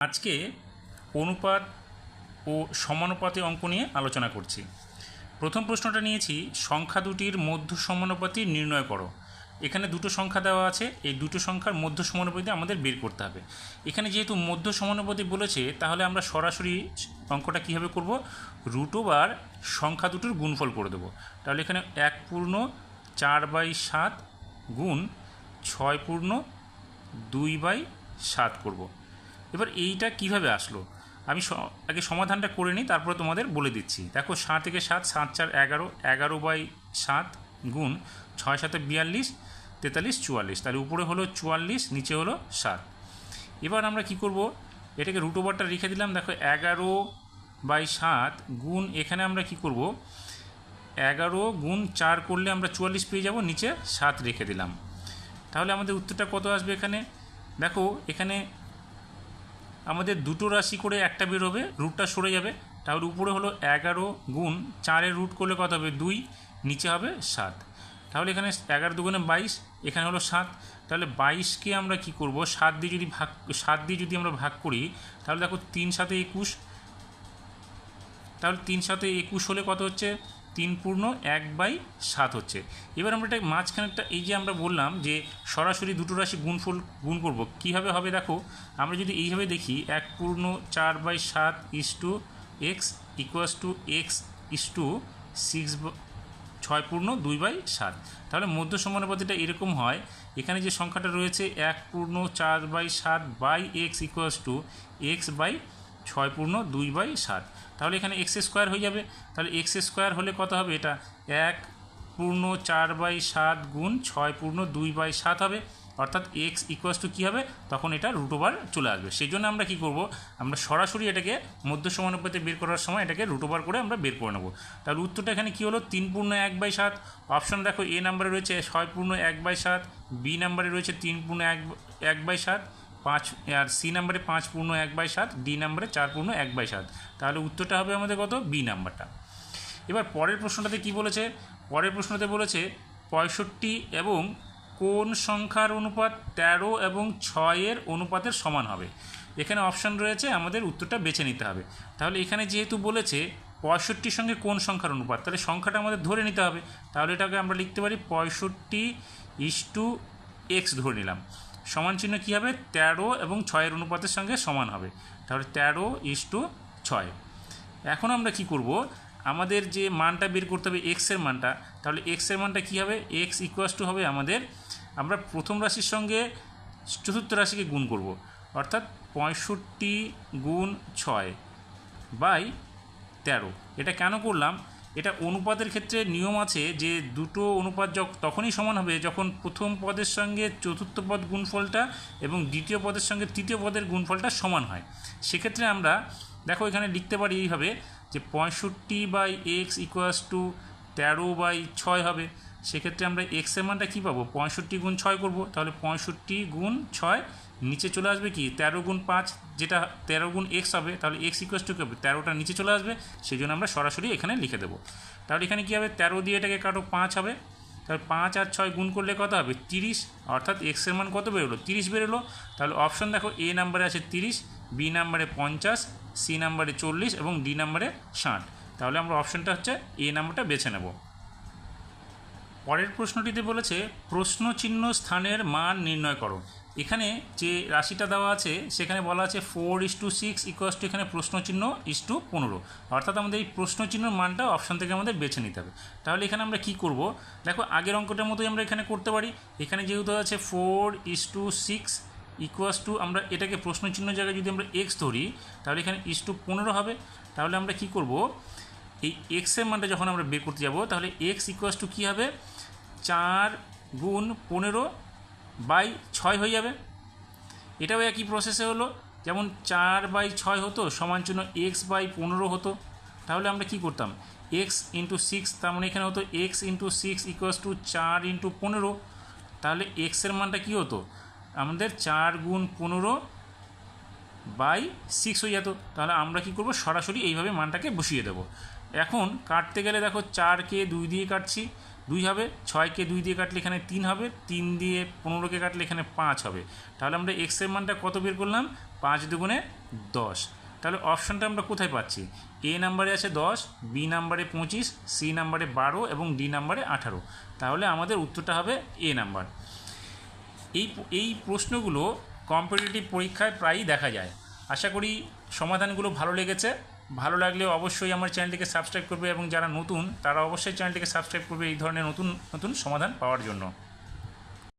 আজকে অনুপাত ও সমানুপাতে অঙ্ক নিয়ে আলোচনা করছি। প্রথম প্রশ্নটা নিয়েছি, সংখ্যা দুটির মধ্য সমানুপাতি নির্ণয় করো। এখানে দুটো সংখ্যা দেওয়া আছে, এই দুটো সংখ্যার মধ্য সমানুপাতি আমাদের বের করতে হবে। এখানে যেহেতু মধ্য সমানুপাতি বলেছে, তাহলে আমরা সরাসরি অঙ্কটা কীভাবে করব? রুট ওভার সংখ্যা দুটোর গুণফল করে দেবো। তাহলে এখানে এক পূর্ণ চার বাই সাত গুণ ছয় পূর্ণ দুই বাই সাত করব। এবার এইটা কীভাবে আসলো? আমি আগে সমাধানটা করে নিই, তারপরে তোমাদের বলে দিচ্ছি। দেখো, সাত থেকে সাত সাত চার এগারো এগারো বাই সাত গুণ ছয় সাথে বিয়াল্লিশ, তেতাল্লিশ, চুয়াল্লিশ। তাহলে উপরে হলো চুয়াল্লিশ, নিচে হলো সাত। এবার আমরা কি করব? এটাকে রুট ওভারটা রেখে দিলাম। দেখো, এগারো বাই সাত গুণ এখানে আমরা কি করব? এগারো গুণ চার করলে আমরা চুয়াল্লিশ পেয়ে যাব, নিচে সাত রেখে দিলাম। তাহলে আমাদের উত্তরটা কত আসবে এখানে? দেখো, এখানে আমাদের দুটো রাশি করে একটা বের হবে রুটটা সরে যাবে। তাহলে উপরে হলো এগারো গুণ চারের রুট করলে কত হবে? দুই, নিচে হবে সাত। তাহলে এখানে এগারো দুগুণে বাইশ, এখানে হলো সাত। তাহলে বাইশকে আমরা কি করব? সাত দিয়ে যদি ভাগ, সাত দিয়ে যদি আমরা ভাগ করি, তাহলে দেখো তিন সাথে একুশ। তাহলে তিন সাথে একুশ হলে কত হচ্ছে? তিন পূর্ণ এক বাই সাত হচ্ছে। এবার আমরা এটা মাঝখানেরটা, এই যে আমরা বললাম যে সরাসরি দুটো রাশি গুণফল, গুণ করব, কীভাবে হবে দেখো, আমরা যদি এইভাবে দেখি, এক পূর্ণ চার বাই সাত is to x equals to x is to six ছয় পূর্ণ দুই বাই সাত। তাহলে মধ্য সমানুপাতিটা এরকম হয়, এখানে যে সংখ্যাটা রয়েছে, এক পূর্ণ চার বাই সাত by x equals to x by ছয় পূর্ণ দুই বাই সাত। তাহলে এখানে এক্স স্কোয়ার হয়ে যাবে। তাহলে এক্স স্কোয়ার হলে কত হবে? এটা এক পূর্ণ চার বাই সাত গুণ ছয় পূর্ণ দুই বাই সাত হবে। অর্থাৎ এক্স ইকুয়াস টু কী হবে? তখন এটা রুট ওভার চলে আসবে। সেই জন্য আমরা কী করব? আমরা সরাসরি এটাকে মধ্য সমানুপাতে বের করার সময় এটাকে রুট ওভার করে আমরা বের করে নেব। তাহলে উত্তরটা এখানে কী হলো? তিন পূর্ণ এক বাই সাত। অপশন দেখো, এ নাম্বারে রয়েছে ছয় পূর্ণ এক বাই সাত, বি নাম্বারে রয়েছে তিন পূর্ণ এক এক বাই সাত। পাঁচ, আর সি নাম্বারে পাঁচ পূর্ণ এক বাই সাত, ডি নাম্বারে চার পূর্ণ এক বাই সাত। তাহলে উত্তরটা হবে আমাদের কত? বি নাম্বারটা। এবার পরের প্রশ্নটাতে কি বলেছে? পরের প্রশ্নতে বলেছে, পঁয়ষট্টি এবং কোন সংখ্যার অনুপাত তেরো এবং ছয়ের অনুপাতের সমান হবে? এখানে অপশান রয়েছে, আমাদের উত্তরটা বেছে নিতে হবে। তাহলে এখানে যেহেতু বলেছে, পঁয়ষট্টির সঙ্গে কোন সংখ্যার অনুপাত? তাহলে সংখ্যাটা আমাদের ধরে নিতে হবে। তাহলে এটাকে আমরা লিখতে পারি, পঁয়ষট্টি ইস টু এক্স ধরে নিলাম। সমান চিহ্ন কী হবে? তেরো এবং ছয়ের অনুপাতের সঙ্গে সমান হবে। তাহলে তেরো ইস টু ছয়। এখন আমরা কি করব? আমাদের যে মানটা বের করতে হবে এক্সের মানটা, তাহলে এক্সের মানটা কী হবে? এক্স ইকুয়াস টু হবে আমাদের, আমরা প্রথম রাশির সঙ্গে চতুর্থ রাশিকে গুণ করব। অর্থাৎ পঁয়ষট্টি গুণ ছয় বাই তেরো। এটা কেন করলাম? এটা অনুপাতের ক্ষেত্রে নিয়ম আছে যে দুটো অনুপাত তখনই সমান হবে যখন প্রথম পদের সঙ্গে চতুর্থ পদ গুণফলটা এবং দ্বিতীয় পদের সঙ্গে তৃতীয় পদের গুণফলটা সমান হয়। সেক্ষেত্রে আমরা, দেখো এখানে লিখতে পারি এইভাবে যে পঁয়ষট্টি বাই এক্স ইকুয়াস টু তেরো বাই ছয় হবে। সেক্ষেত্রে আমরা এক্সের মানটা কী পাবো? পঁয়ষট্টি গুণ ছয় করব। তাহলে পঁয়ষট্টি গুণ ছয়, নিচে চলে আসবে কি? তেরো গুণ পাঁচ, যেটা তেরো গুণ এক্স হবে, তাহলে এক্স ইকুয়াস টু কী হবে? তেরোটা নিচে চলে আসবে সেই জন্য আমরা সরাসরি এখানে লিখে দেবো। তাহলে এখানে কী হবে? তেরো দিয়ে এটাকে কাটো, পাঁচ হবে। তাহলে পাঁচ আর ছয় গুণ করলে কত হবে? তিরিশ। অর্থাৎ এক্সের মান কত বেরোলো? তিরিশ বেরোলো। তাহলে অপশন দেখো এ নাম্বারে আছে তিরিশ বি নাম্বারে পঞ্চাশ সি নাম্বারে চল্লিশ এবং ডি নাম্বারে ষাট। তাহলে আমরা অপশনটা হচ্ছে এ নাম্বারটা বেছে নেব। পরের প্রশ্নটিতে বলেছে প্রশ্ন চিহ্ন স্থানের মান নির্ণয় করো। এখানে যে রাশিটা দেওয়া আছে, সেখানে বলা আছে four is to six equals to এখানে প্রশ্ন চিহ্ন ইস টু পনেরো। অর্থাৎ আমাদের এই প্রশ্ন চিহ্নর মানটা অপশান থেকে আমাদের বেছে নিতে হবে। তাহলে এখানে আমরা কি করব? দেখো, আগের অঙ্কটার মতোই আমরা এখানে করতে পারি। এখানে যেহেতু আছে four is to six equals to আমরা এটাকে প্রশ্ন চিহ্ন জায়গায় যদি আমরা এক্স ধরি, তাহলে এখানে ইস টু পনেরো হবে। তাহলে আমরা কি করব? এই এক্সের মানটা যখন আমরা বের করতে যাব, তাহলে এক্স ইকুয়াস টু কী হবে? চার গুণ পনেরো বাই ছয় হয়ে যাবে। এটাও একই প্রসেসে হলো। যেমন চার বাই ছয় হতো, সমান চিহ্ন এক্স বাই পনেরো হতো। তাহলে আমরা কি করতাম? এক্স ইন্টু সিক্স তার মানে এখানে হতো x into six equals to চার ইন্টু পনেরো। তাহলে এক্সের মানটা কী হতো? আমাদের চার গুণ পনেরো বাই সিক্স হয়ে যেত। তাহলে আমরা কি করব? সরাসরি এইভাবে মানটাকে বসিয়ে দেবো। এখন কাটতে গেলে দেখো চারকে দুই দিয়ে কাটছি। দুই হবে, ছয়কে দুই দিয়ে কাটলে এখানে তিন হবে, তিন দিয়ে পনেরোকে কাটলে এখানে পাঁচ হবে। তাহলে আমরা এক্সের মানটা কত বের করলাম? পাঁচ দুগুণে দশ। তাহলে অপশানটা আমরা কোথায় পাচ্ছি? এ নাম্বারে আছে দশ, বি নাম্বারে পঁচিশ, সি নাম্বারে বারো এবং ডি নাম্বারে আঠারো। তাহলে আমাদের উত্তরটা হবে এ নাম্বার। এই এই প্রশ্নগুলো কম্পিটিটিভ পরীক্ষায় প্রায়ই দেখা যায়। আশা করি সমাধানগুলো ভালো লেগেছে। ভালো লাগলে অবশ্যই আমার চ্যানেলটিকে সাবস্ক্রাইব করবে এবং যারা নতুন, তারা অবশ্যই চ্যানেলটিকে সাবস্ক্রাইব করবে এই ধরনের নতুন নতুন সমাধান পাওয়ার জন্য।